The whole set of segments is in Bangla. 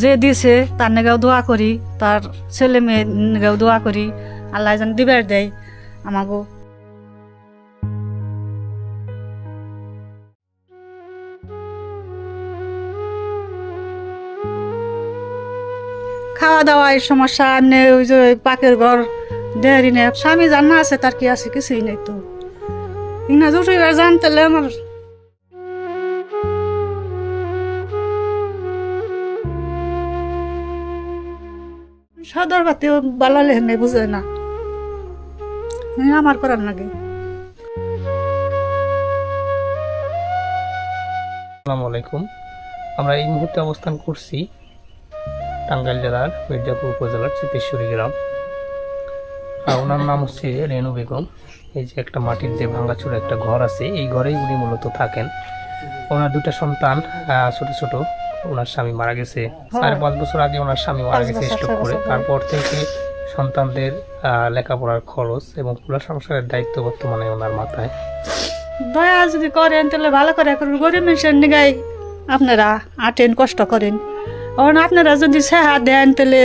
যে দিছে, তার নেগাও দোয়া করি, তার ছেলে মেয়ে নেগাও দোয়া করি, আল্লাহ যেন দিবার দেয় আমাকে খাওয়া দাওয়ায় সমস্যা, এমনি ওই যে পাকের ঘর দেহারি নেই স্বামী জানা আছে, তার কি আছে, কিছুই নেই তো। এবার জানতে আমার সদর বাতিও বালালে নেই বুঝে না। আমার করার নাকি আসসালামু আলাইকুম। আমরা এই মুহূর্তে অবস্থান করছি টাঙ্গাইল জেলার মির্জাপুর উপজেলার চিতেশ্বরী গ্রাম। আর ওনার নাম হচ্ছে রেনু বেগম। এই যে একটা মাটির যে ভাঙাচোরা একটা ঘর আছে, এই ঘরেই উনি মূলত থাকেন। ওনার দুটা সন্তান ছোট ছোট। ওনার স্বামী মারা গেছে। সাড়ে পাঁচ বছর আগে ওনার স্বামী মারা গেছে স্ট্রোক করে। তারপর থেকে সন্তানদের লেখাপড়ার খরচ এবং পুরো সংসারের দায়িত্ব বর্তমানে ওনার মাথায়। দয়া যদি করেন তাহলে ভালো করে করুন গরিব মানুষের নিগাই আপনারা আটেন কষ্ট করেন। কারণ আপনারা যদি সেহা দেন তাহলে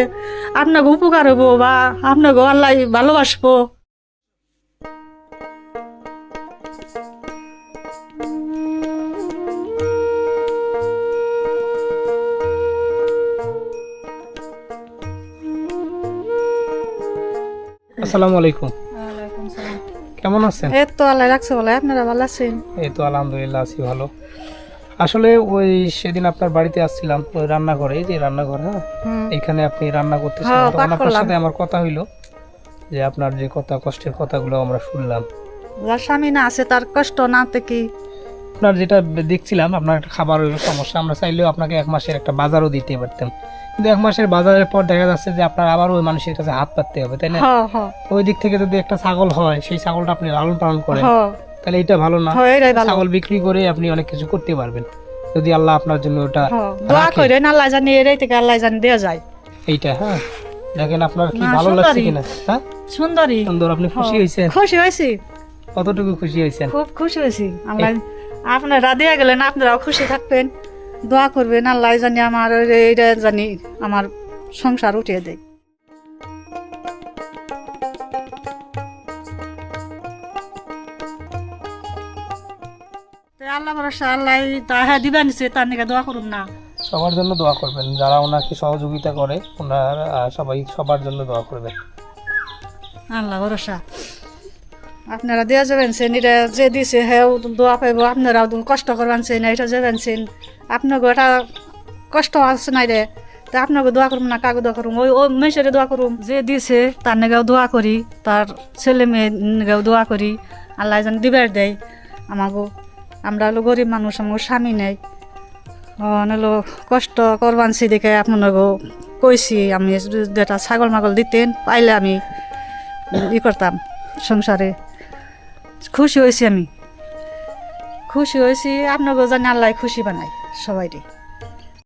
আপনাকে উপকার হব বা আপনাকে আল্লাহ ভালোবাসবো। আসসালামু আলাইকুম। কেমন আছেন? এই তো আল্লাহ রাখছে আপনারা ভালো আছেন? এই তো আলহামদুলিল্লাহ আছি ভালো। আসলে ওই সেদিন আপনার বাড়িতে আসছিলাম ওই রান্নাঘরে যে রান্নাঘর হ্যাঁ? এখানে আপনি রান্না করতেছিলেন হ্যাঁ, তখন আপনার সাথে আমার কথা হইল যে আপনার যে কথা কষ্টের কথাগুলো আমরা শুনলাম। যার স্বামী না আছে তার কষ্ট না থেকে আপনার যেটা দেখছিলাম আপনার একটা খাবারের সমস্যা আমরা চাইলেও আপনাকে এক মাসের একটা বাজারও দিতে পারতাম। কিন্তু এক মাসের বাজারের পর দেখা যাচ্ছে যে আপনার আবার ওই মানুষের কাছে হাত পাততে হবে তাই না? হ হ ওই দিক থেকে যদি একটা ছাগল হয় সেই ছাগলটা আপনি লালন পালন করেন তাহলে এটা ভালো না। ছাগল বিক্রি করে আপনি অনেক কিছু করতে পারবেন। যদি আল্লাহ আপনার জন্য ওটা দোয়া। করেন আল্লাহ জানি এটাই থেকে আল্লাহ জানি দেওয়া যায়। এইটা হ্যাঁ। দেখেন আপনার কি ভালো লাগছে কিনা হ্যাঁ? সুন্দরী। সুন্দর আপনি খুশি। হয়েছেন? খুশি হয়েছি। কতটুকু খুশি হয়েছেন? খুব খুশি হয়েছি। আমরা আপনারা দিয়ে গেলেন আপনারাও খুশি থাকবেন। দোয়া করবেন আল্লাহ জানি আমার এইটা জানি আমার সংসার উঠিয়ে দেয়। আল্লাহ ভরসা আল্লাহ তা হ্যাঁ দিবা নিছে তার নিকে দোয়া করুন না। সবার জন্য দোয়া করবেন। যারা ওনাকে সহযোগিতা করে ওনার সবাই সবার জন্য দোয়া করবেন। আল্লাহ ভরসা। আপনারা দেওয়া যাবেন সেন, এটা যে দিছে হ্যাঁ দোয়া পাইব, আপনারাও কষ্ট করবেন সেন, এটা যাবেন সেন। আপনাকে এটা কষ্ট আছে নাই রে। তা আপনাকে দোয়া করুন না কাকে দোয়া করুন ওই ওই মেসেরে দোয়া করুন যে দিছে, তার নেগাও দোয়া করি, তার ছেলে মেয়ে নেগাও দোয়া করি, আল্লাহ যেন দিবার দেয়। আমাকে আমরা হলো গরিব মানুষ আমার স্বামী নেই। হলো কষ্ট করবানছি দেখে আপনাকে কইছি, আমি যেটা ছাগল মাগল দিতেন, পাইলে আমি ই করতাম সংসারে। খুশি হয়েছি আমি। খুশি হয়েছি আপনাকে জানি আল্লাহ খুশি বানাই সবাই